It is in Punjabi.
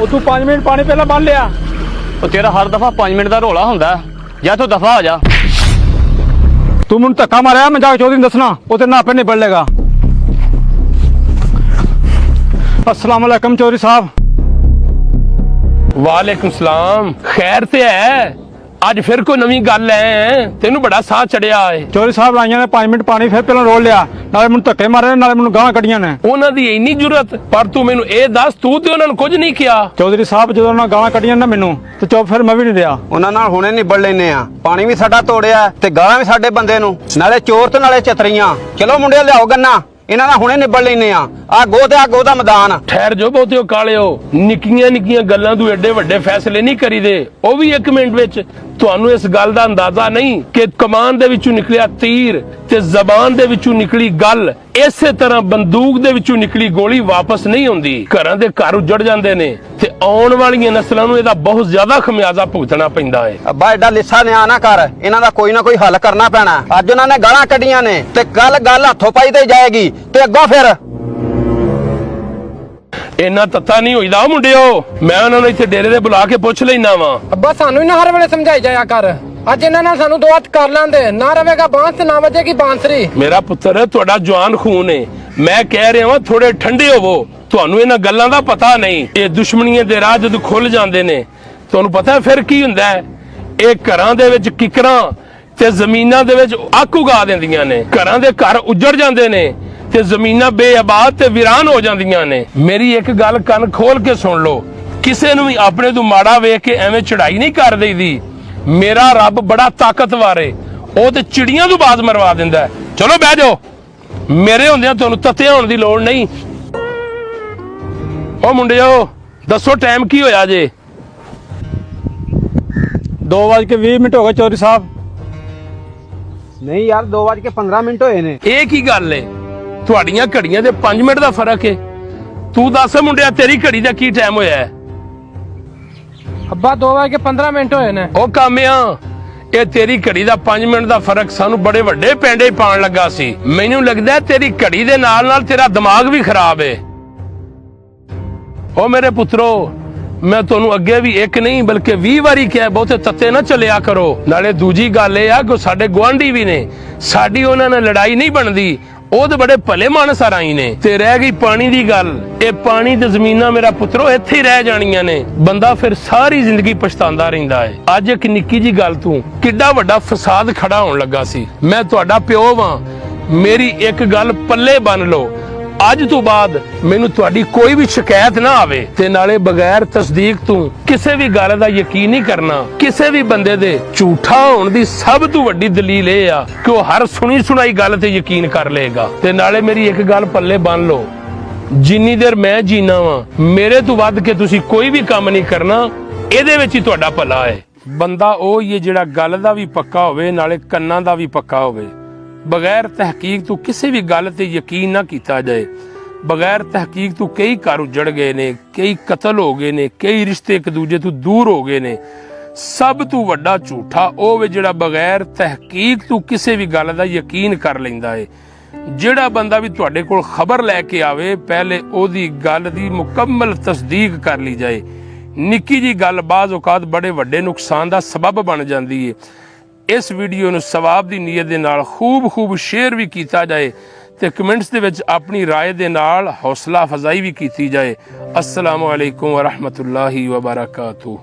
ਉਹ ਤੂੰ 5 ਮਿੰਟ ਪਾਣੀ ਪਹਿਲਾਂ ਬੰਨ ਲਿਆ। ਉਹ ਤੇਰਾ ਹਰ ਦਫਾ 5 ਮਿੰਟ ਦਾ ਰੋਲਾ ਹੁੰਦਾ। ਜਾਂ ਤੂੰ ਦਫਾ ਹੋ ਜਾ। ਤੂੰ ਮੈਨੂੰ ਧੱਕਾ ਮਾਰਿਆ ਮੈਂ ਜਾ ਕੇ ਚੌਧਰੀ ਨੂੰ ਦੱਸਣਾ। ਉਹ ਤੇ ਨਾ ਆਪੇ ਨਿਬੜ ਲੇਗਾ ਅਸਲਾਮ ਅਲੈਕਮ ਚੌਧਰੀ ਸਾਹਿਬ। ਵਾਲੇਕੁਮ ਸਲਾਮ। ਖੈਰ ਤੇ ਹੈ। ਅੱਜ ਫਿਰ ਕੋਈ ਨਵੀਂ ਗੱਲ ਹੈ ਤੈਨੂੰ ਬੜਾ ਸਾਹ ਚੜਿਆ ਏ। ਚੌਧਰੀ ਸਾਹਿਬ ਲਾਈਆਂ ਨੇ 5 ਮਿੰਟ ਪਾਣੀ ਫਿਰ ਪਹਿਲਾਂ ਰੋਲ ਲਿਆ। ਨਾਲੇ ਮੈਨੂੰ ਧੱਕੇ ਮਾਰੇ ਨੇ, ਨਾਲੇ ਮੈਨੂੰ ਗਾਲਾਂ ਕੱਢੀਆਂ ਨੇ। ਉਹਨਾਂ ਦੀ ਇੰਨੀ ਜ਼ਰੂਰਤ ਪਰ ਤੂੰ ਮੈਨੂੰ ਇਹ ਦੱਸ ਤੂੰ ਤੇ ਉਹਨਾਂ ਨੂੰ ਕੁਝ ਨਹੀਂ ਕਿਹਾ। ਚੌਧਰੀ ਸਾਹਿਬ ਜਦੋਂ ਉਹਨਾਂ ਗਾਲਾਂ ਕੱਢੀਆਂ ਨਾ ਮੈਨੂੰ ਤੇ ਚੁੱਪ ਫਿਰ ਮੈਂ ਵੀ ਨਹੀਂ ਰਿਹਾ। ਉਹਨਾਂ ਨਾਲ ਹੁਣੇ ਨਿਬੜ ਲੈਨੇ ਆ। ਪਾਣੀ ਵੀ ਸਾਡਾ ਤੋੜਿਆ ਤੇ ਗਾਲਾਂ ਵੀ ਸਾਡੇ ਬੰਦੇ ਨੂੰ। ਨਾਲੇ ਚੋਰ ਤੇ ਨਾਲੇ ਚਤਰੀਆਂ ਚਲੋ ਮੁੰਡਿਆ ਲਿਆਓ ਗੰਨਾ। ਇਹਨਾਂ ਨਾਲ ਹੁਣੇ ਨਿਬੜ ਲੈਨੇ ਆ। ਆ ਗੋ ਤੇ ਆ ਗੋ ਦਾ ਮੈਦਾਨ ਠਹਿਰ ਜੋ ਬਹੁਤਿਓ ਕਾਲਿਓ ਨਿੱਕੀਆਂ ਨਿੱਕੀਆਂ ਗੱਲਾਂ ਤੋਂ ਐਡੇ ਵੱਡੇ ਫੈਸਲੇ ਨਹੀਂ ਕਰੀਦੇ। ਉਹ ਵੀ 1 ਮਿੰਟ ਵਿੱਚ ਤੁਹਾਨੂੰ ਇਸ ਗੱਲ ਦਾ ਅੰਦਾਜ਼ਾ ਨਹੀਂ ਕਿ ਕਮਾਨ ਦੇ ਵਿੱਚੋਂ ਨਿਕਲਿਆ ਤੀਰ ਤੇ ਜ਼ਬਾਨ ਦੇ ਵਿੱਚੋਂ ਨਿਕਲੀ ਗੱਲ। ਇਸੇ ਤਰ੍ਹਾਂ ਬੰਦੂਕ ਦੇ ਵਿੱਚੋਂ ਨਿਕਲੀ ਗੋਲੀ ਵਾਪਸ ਨਹੀਂ ਆਉਂਦੀ। ਘਰਾਂ ਦੇ ਘਰ ਉੱਜੜ ਜਾਂਦੇ ਨੇ ਤੇ ਆਉਣ ਵਾਲੀਆਂ ਨਸਲਾਂ ਨੂੰ ਇਹਦਾ ਬਹੁਤ ਜ਼ਿਆਦਾ ਖਮਿਆਜ਼ਾ ਭੁਗਤਣਾ ਪੈਂਦਾ ਹੈ। ਅੱਬਾ ਐਡਾ ਲਿੱਸਾ ਨਿਆ ਨਾ ਕਰ। ਇਹਨਾਂ ਦਾ ਕੋਈ ਨਾ ਕੋਈ ਹੱਲ ਕਰਨਾ ਪੈਣਾ। ਅੱਜ ਉਹਨਾਂ ਨੇ ਗਾਲਾਂ ਕੱਢੀਆਂ ਨੇ ਤੇ ਗੱਲ ਗੱਲ ਹੱਥੋਂ ਪਾਈ ਤੇ ਜਾਏਗੀ ਤੇ ਅੱਗੋਂ ਫਿਰ ਇੰਨਾ ਤੱਤਾ ਨਹੀਂ ਹੋਈਦਾ ਉਹ ਮੁੰਡਿਓ। ਮੈਂ ਉਹਨਾਂ ਨੂੰ ਇੱਥੇ ਡੇਰੇ ਦੇ ਬੁਲਾ ਕੇ ਪੁੱਛ ਲੈਣਾ ਵਾਂ। ਅੱਬਾ ਸਾਨੂੰ ਹੀ ਨਾ ਹਰ ਵੇਲੇ ਸਮਝਾਈ ਜਾਇਆ ਕਰ। ਅੱਜ ਇਹਨਾਂ ਨਾਲ ਸਾਨੂੰ ਦੋ ਹੱਥ ਕਰ ਲੈਂਦੇ। ਨਾ ਰਵੇਗਾ ਬਾਂਸ ਤੇ ਨਾ ਵਜੇਗੀ ਬਾਂਸਰੀ। ਮੇਰਾ ਪੁੱਤਰ ਤੁਹਾਡਾ ਜਵਾਨ ਖੂਨ ਹੈ ਮੈਂ ਕਹਿ ਰਿਹਾ ਹਾਂ ਥੋੜੇ ਠੰਡੇ ਹੋਵੋ। ਤੁਹਾਨੂੰ ਇਹਨਾਂ ਗੱਲਾਂ ਦਾ ਪਤਾ ਨਹੀਂ। ਇਹ ਦੁਸ਼ਮਣੀਆਂ ਦੇ ਰਾਹ ਜਦੋਂ ਖੁੱਲ ਜਾਂਦੇ ਨੇ। ਤੁਹਾਨੂੰ ਪਤਾ ਫਿਰ ਕੀ ਹੁੰਦਾ ਹੈ? ਇਹ ਘਰਾਂ ਦੇ ਵਿੱਚ ਕਿਕਰਾਂ ਤੇ ਜ਼ਮੀਨਾਂ ਦੇ ਵਿੱਚ ਅੱਗ ਉਗਾ ਦਿੰਦੀਆਂ ਨੇ। ਘਰਾਂ ਦੇ ਘਰ ਉੱਜੜ ਜਾਂਦੇ ਨੇ। ਤੇ ਜ਼ਮੀਨਾਂ ਬੇਆਬਾਦ ਤੇ ਵੀਰਾਨ ਹੋ ਜਾਂਦੀਆਂ ਨੇ। ਮੇਰੀ ਇੱਕ ਗੱਲ ਕੰਨ ਖੋਲ ਕੇ ਸੁਣ ਲਓ। ਕਿਸੇ ਨੂੰ ਵੀ ਆਪਣੇ ਤੋਂ ਮਾੜਾ ਵੇਖ ਕੇ ਐਵੇਂ ਚੜਾਈ ਨਹੀਂ ਕਰ ਦੇਈਦੀ। ਮੇਰਾ ਰੱਬ ਬੜਾ ਤਾਕਤਵਰ ਏ। ਉਹ ਤੇ ਚਿੜੀਆਂ ਤੋਂ ਬਾਜ਼ ਮਰਵਾ ਦਿੰਦਾ ਹੈ। ਚਲੋ ਬਹਿ ਜਾਓ। ਮੇਰੇ ਹੁੰਦਿਆਂ ਤੁਹਾਨੂੰ ਤੱਤੇ ਹੋਣ ਦੀ ਲੋੜ ਨਹੀਂ। ਉਹ ਮੁੰਡਿਓ ਦੱਸੋ ਟਾਈਮ ਕੀ ਹੋਇਆ ਜੇ? 2:20 ਮਿੰਟ ਹੋ ਗਏ ਚੌਧਰੀ ਸਾਹਿਬ। ਨਹੀਂ ਯਾਰ 2:15 ਮਿੰਟ ਹੋਏ ਨੇ। ਇਹ ਕੀ ਗੱਲ ਏ? ਤੁਹਾਡੀਆਂ ਘੜੀਆਂ ਦੇ 5 ਮਿੰਟ ਦਾ ਫ਼ਰਕ ਏ। ਤੂੰ ਦੱਸ ਮੁੰਡਿਆ ਤੇਰੀ ਘੜੀ ਦਾ ਕੀ ਟਾਈਮ ਹੋਇਆ ਹੈ? ਅੱਬਾ 2 ਵਜੇ 15 ਮਿੰਟ ਹੋਏ ਨੇ। ਉਹ ਕਾਮਿਆਂ ਇਹ ਤੇਰੀ ਘੜੀ ਦਾ 5 ਮਿੰਟ ਦਾ ਫ਼ਰਕ ਸਾਨੂੰ ਬੜੇ ਵੱਡੇ ਪੈਂਡੇ ਪਾਉਣ ਲੱਗਾ ਸੀ। ਮੈਨੂੰ ਲੱਗਦਾ ਤੇਰੀ ਘੜੀ ਦੇ ਨਾਲ ਨਾਲ ਤੇਰਾ ਦਿਮਾਗ ਵੀ ਖਰਾਬ ਏ। ਉਹ ਮੇਰੇ ਪੁੱਤਰੋ ਮੈਂ ਤੁਹਾਨੂੰ ਅੱਗੇ ਵੀ ਇੱਕ ਨਹੀਂ ਬਲਕਿ 20 ਵਾਰੀ ਕਿਹਾ ਬਹੁਤੇ ਤੱਤੇ ਨਾ ਚੱਲਿਆ ਕਰੋ। ਨਾਲੇ ਦੂਜੀ ਗੱਲ ਇਹ ਆ ਕਿ ਸਾਡੇ ਗਵਾਂਢੀ ਵੀ ਨੇ। ਸਾਡੀ ਉਹਨਾਂ ਨਾਲ ਲੜਾਈ ਨਹੀਂ ਬਣਦੀ। ਉਹ ਤੇ ਬੜੇ ਭਲੇ ਮਾਨਸ ਆਈ ਨੇ। ਤੇ ਰਹਿ ਗਈ ਪਾਣੀ ਦੀ ਗੱਲ। ਇਹ ਪਾਣੀ ਤੇ ਜ਼ਮੀਨਾਂ ਮੇਰਾ ਪੁੱਤਰੋ ਇੱਥੇ ਹੀ ਰਹਿ ਜਾਣੀਆਂ ਨੇ। ਬੰਦਾ ਫਿਰ ਸਾਰੀ ਜ਼ਿੰਦਗੀ ਪਛਤਾਉਂਦਾ ਰਹਿੰਦਾ ਹੈ ਅੱਜ ਇੱਕ ਨਿੱਕੀ ਜੀ ਗੱਲ ਤੂੰ, ਕਿੱਡਾ ਵੱਡਾ ਫਸਾਦ ਖੜਾ ਹੋਣ ਲੱਗਾ ਸੀ। ਮੈਂ ਤੁਹਾਡਾ ਪਿਓ ਵਾਂ। ਮੇਰੀ ਇੱਕ ਗੱਲ ਪੱਲੇ ਬੰਨ ਲਓ। ਅੱਜ ਤੋਂ ਬਾਅਦ ਮੈਨੂੰ ਤੁਹਾਡੀ ਕੋਈ ਵੀ ਸ਼ਿਕਾਇਤ ਨਾ ਆਵੇ ਤੇ ਨਾਲੇ ਬਗੈਰ ਤਸਦੀਕ ਤੋਂ ਕਿਸੇ ਵੀ ਗੱਲ ਦਾ ਯਕੀਨ ਨਹੀਂ ਕਰਨਾ। ਕਿਸੇ ਵੀ ਬੰਦੇ ਦੇ ਝੂਠਾ ਹੋਣ ਦੀ ਸਭ ਤੋਂ ਵੱਡੀ ਦਲੀਲ ਇਹ ਆ ਕਿ ਉਹ ਹਰ ਸੁਣੀ ਸੁਣਾਈ ਗੱਲ ਤੇ ਯਕੀਨ ਕਰ ਲਏਗਾ। ਤੇ ਨਾਲੇ ਮੇਰੀ ਇੱਕ ਗੱਲ ਪੱਲੇ ਬੰਨ ਲਓ। ਜਿੰਨੀ ਦੇਰ ਮੈਂ ਜੀਣਾ ਵਾਂ, ਮੇਰੇ ਤੋਂ ਵੱਧ ਕੇ ਤੁਸੀਂ ਕੋਈ ਵੀ ਕੰਮ ਨਹੀਂ ਕਰਨਾ, ਇਹਦੇ ਵਿੱਚ ਹੀ ਤੁਹਾਡਾ ਭਲਾ ਹੈ। ਬੰਦਾ ਉਹ ਹੀ ਹੈ ਜਿਹੜਾ ਗੱਲ ਦਾ ਵੀ ਪੱਕਾ ਹੋਵੇ, ਨਾਲੇ ਕੰਨਾਂ ਦਾ ਵੀ ਪੱਕਾ ਹੋਵੇ। ਬਗੈਰ ਤਹਿਕੀਕ ਤੋਂ ਕਿਸੇ ਵੀ ਗੱਲ ਤੇ ਯਕੀਨ ਨਾ ਕੀਤਾ ਜਾਏ ਬਗੈਰ ਤਹਿਕੀਕ ਤੋਂ ਕਈ ਘਰ ਉਜੜ ਗਏ ਨੇ ਕਈ ਕਤਲ ਹੋ ਗਏ ਨੇ ਕਈ ਰਿਸ਼ਤੇ ਇੱਕ ਦੂਜੇ ਤੋਂ ਦੂਰ ਹੋ ਗਏ ਨੇ ਸਭ ਤੋਂ ਵੱਡਾ ਝੂਠਾ ਉਹ ਵੇ ਜਿਹੜਾ ਬਗੈਰ ਤਹਿਕੀਕ ਤੋਂ ਕਿਸੇ ਵੀ ਗੱਲ ਦਾ ਯਕੀਨ ਕਰ ਲੈਂਦਾ ਏ ਜਿਹੜਾ ਬੰਦਾ ਵੀ ਤੁਹਾਡੇ ਕੋਲ ਖਬਰ ਲੈ ਕੇ ਆਵੇ ਪਹਿਲੇ ਉਹਦੀ ਗੱਲ ਦੀ ਮੁਕੰਮਲ ਤਸਦੀਕ ਕਰ ਲਈ ਜਾਏ ਨਿੱਕੀ ਜੀ ਗੱਲ ਬਾਜ਼ ਔਕਾਤ ਬੜੇ ਵੱਡੇ ਨੁਕਸਾਨ ਦਾ ਸਬਬ ਬਣ ਜਾਂਦੀ ਏ ਇਸ ਵੀਡੀਓ ਨੂੰ ਸਵਾਬ ਦੀ ਨੀਅਤ ਦੇ ਨਾਲ ਖੂਬ ਖੂਬ ਸ਼ੇਅਰ ਵੀ ਕੀਤਾ ਜਾਏ ਤੇ ਕਮੈਂਟਸ ਦੇ ਵਿੱਚ ਆਪਣੀ رائے ਦੇ ਨਾਲ ਹੌਸਲਾ ਅਫਜ਼ਾਈ ਵੀ ਕੀਤੀ ਜਾਏ ਅਸਲਾਮੁ ਅਲੈਕੁਮ ਵਰਹਿਮਤੁਲਾਹੀ ਵਬਰਕਾਤੁਹੂ